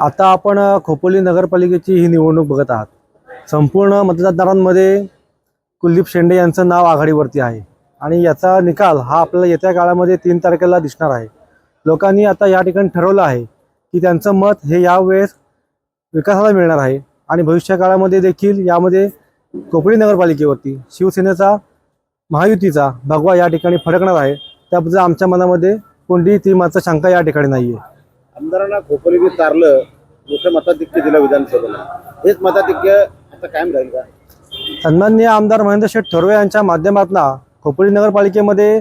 आता आपण खोपोली नगरपालिकेची ही निवडणूक बघत आहात. संपूर्ण मतदारांमध्ये कुलदीप शेंडे यांचं नाव आघाडीवरती आहे. आणि याचा निकाल हा आपल्याला येत्या काळामध्ये तीन तारखेला दिसणार आहे. लोकांनी आता या ठिकाणी ठरवलं आहे की त्यांचं मत हे यावेळेस विकासाला मिळणार आहे. आणि भविष्य काळामध्ये देखील यामध्ये कोपळी नगरपालिकेवरती शिवसेनेचा महायुतीचा भगवा या ठिकाणी फडकणार आहे. त्याबद्दल आमच्या मनामध्ये कोणतीही ती मात्र शंका या ठिकाणी नाही आहे आमदारांना खोपोलीने तारलं मोठं मताधिक्य दिलं विधानसभेला हेच मताधिक्य आता कायम राहील का? सन्माननीय आमदार महेंद्र शेठ थोरवे यांच्या माध्यमातून खोपोली नगरपालिकेमध्ये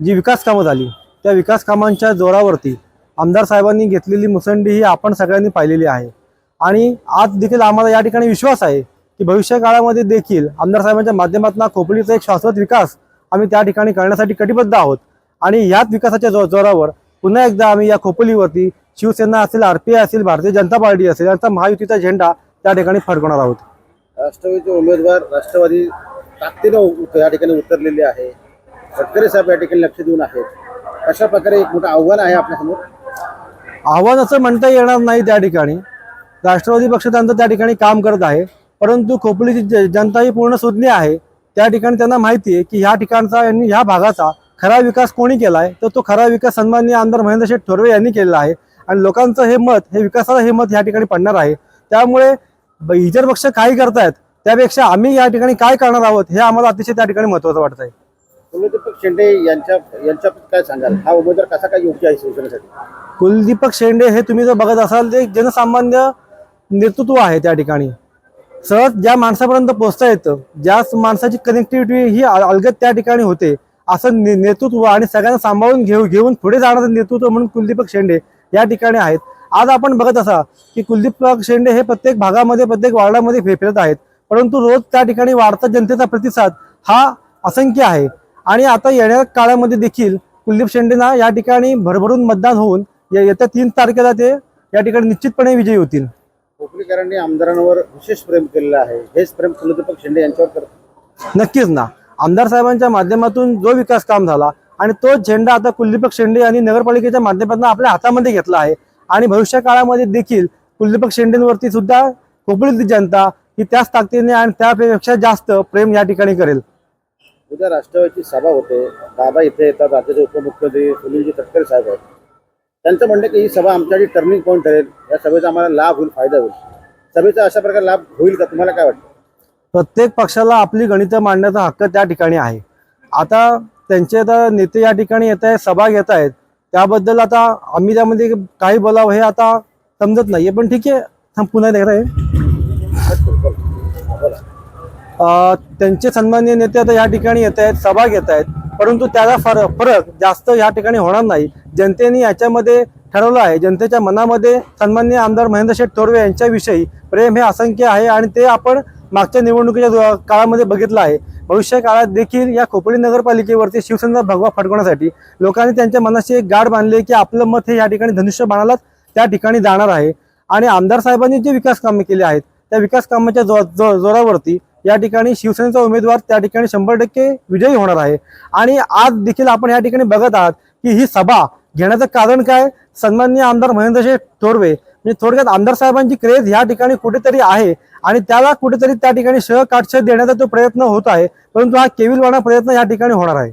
जी विकास कामं झाली त्या विकास कामांच्या जोरावरती आमदार साहेबांनी घेतलेली मुसंडी ही आपण सगळ्यांनी पाहिलेली आहे. आणि आज देखील आम्हाला या ठिकाणी विश्वास आहे की भविष्य काळामध्ये देखील आमदार साहेबांच्या माध्यमातून खोपोलीचा एक शाश्वत विकास आम्ही त्या ठिकाणी करण्यासाठी कटिबद्ध आहोत. आणि याच विकासाच्या जो जोरावर पुन्हा एकदा आम्ही या खोपोलीवरती शिवसेना असेल आर पी आय असेल भारतीय जनता पार्टी असेल यांचा महायुतीचा झेंडा त्या ठिकाणी फडकवणार आहोत. राष्ट्रवादीचे उमेदवार राष्ट्रवादी ताकदीनं या ठिकाणी उतरलेले आहे. गडकरी साहेब या ठिकाणी लक्ष देऊन आहेत. अशा प्रकारे एक मोठं आव्हान आहे आपल्यासमोर? आव्हान असं म्हणता येणार नाही त्या ठिकाणी. राष्ट्रवादी पक्ष त्यांचं त्या ठिकाणी काम करत आहे. परंतु खोपोलीची जनता ही पूर्ण सुज्ञ आहे. त्या ठिकाणी त्यांना माहिती आहे की ह्या ठिकाणचा यांनी ह्या भागाचा खरा विकास कोणी केला आहे तर तो खरा विकास सन्माननीय आमदार महेंद्र शेठ थोरवे यांनी केलेला आहे. आणि लोकांचं हे मत हे विकासाला हे मत या ठिकाणी पडणार आहे. त्यामुळे इतर पक्ष काही करतायत त्यापेक्षा आम्ही या ठिकाणी काय करणार आहोत हे आम्हाला अतिशय त्या ठिकाणी महत्त्वाचं वाटत आहे कुलदीपक शेंडे यांच्या यांच्या काय सांगाल? हा उमेदवार कसा काय योग्य आहे शिवसेनेसाठी? कुलदीपक शेंडे हे तुम्ही जर बघत असाल ते जनसामान्य नेतृत्व आहे त्या ठिकाणी. सहज ज्या माणसापर्यंत पोहोचता येतं ज्या माणसाची कनेक्टिव्हिटी ही अल- अलगद त्या ठिकाणी होते असं नेतृत्व आणि सगळ्यांना सांभाळून घेऊ घेऊन पुढे जाणारं नेतृत्व म्हणून कुलदीपक शेंडे या ठिकाणी आहेत. आज आपण बघत असा की कुलदीपक शेंडे हे प्रत्येक भागामध्ये प्रत्येक वार्डामध्ये फे- फिरत आहेत. परंतु रोज त्या ठिकाणी वाढता जनतेचा प्रतिसाद हा असंख्य आहे. आणि आता येणाऱ्या काळामध्ये देखील कुलदीप शेंडेना या ठिकाणी भरभरून मतदान होऊन या- येत्या तीन तारखेला ते या ठिकाणी निश्चितपणे विजयी होतील. कोकणीकरांनी आमदारांवर विशेष प्रेम केलेलं आहे. हेच प्रेम कुलदीपक शेंडे यांच्यावर करतात. नक्कीच ना. आमदार साहेबांच्या माध्यमातून जो विकास काम झाला आणि तो झेंडा आता कुलदीपक शेंडे यांनी नगरपालिकेच्या माध्यमातून आपल्या हातामध्ये घेतला आहे. आणि भविष्य काळामध्ये देखील कुलदीपक शेंडेंवरती सुद्धा कोकणीतली जनता ही त्याच ताकदीने आणि त्यापेक्षा जास्त प्रेम या ठिकाणी करेल. उद्या राष्ट्रवादीची सभा होते. दादा इथे येतात राज्याचे उपमुख्यमंत्री सुनीलजी तटकरे साहेब आहेत. त्यांचं म्हणणं की ही सभा आमच्यासाठी टर्निंग पॉईंट ठरेल. या सभेचा आम्हाला लाभ होईल फायदा होईल. सभेचा अशा प्रकारे लाभ होईल का? तुम्हाला काय वाटतं? प्रत्येक पक्षाला आपली गणितं मांडण्याचा हक्क त्या ठिकाणी आहे. आता त्यांचे आता नेते या ठिकाणी येत आहेत सभा घेत आहेत. त्याबद्दल आता आम्ही त्यामध्ये काही बोलावं हे आता समजत नाहीये पण ठीक आहे. थांब पुन्हा आहे त्यांचे सन्माननीय नेते आता या ठिकाणी येत आहेत सभा घेत आहेत. परंतु त्याचा फरक फरक जास्त या ठिकाणी होणार नाही. जनतेने याच्यामध्ये ठरवलं आहे जनतेच्या मनामध्ये सन्माननीय आमदार महेंद्र शेठ थोरवे यांच्याविषयी प्रेम हे असंख्य आहे आणि ते आपण मागच्या निवडणुकीच्या काळामध्ये बघितलं आहे. भविष्य काळात देखील या खोपोली नगरपालिकेवरती शिवसेना भगवा फडकवण्यासाठी लोकांनी त्यांच्या मनाशी एक गाड बांधली की आपलं मत हे या ठिकाणी धनुष्य बाणालाच त्या ठिकाणी जाणार आहे. आणि आमदार साहेबांनी जे विकास कामे केले आहेत त्या विकास कामाच्या जो, जो, जोरावरती या ठिकाणी शिवसेनेचा उमेदवार त्या ठिकाणी शंभर टक्के विजयी होणार आहे. आणि आज देखील आपण या ठिकाणी बघत आहात की ही सभा घेण्याचं कारण काय? सन्माननीय आमदार महेंद्रशेठ थोरवे. म्हणजे थोडक्यात आमदार साहेबांची क्रेज ह्या ठिकाणी कुठेतरी आहे आणि त्याला कुठेतरी त्या ठिकाणी शह काटशह देण्याचा तो प्रयत्न होत आहे. परंतु हा केविलवाणा प्रयत्न या ठिकाणी होणार आहे.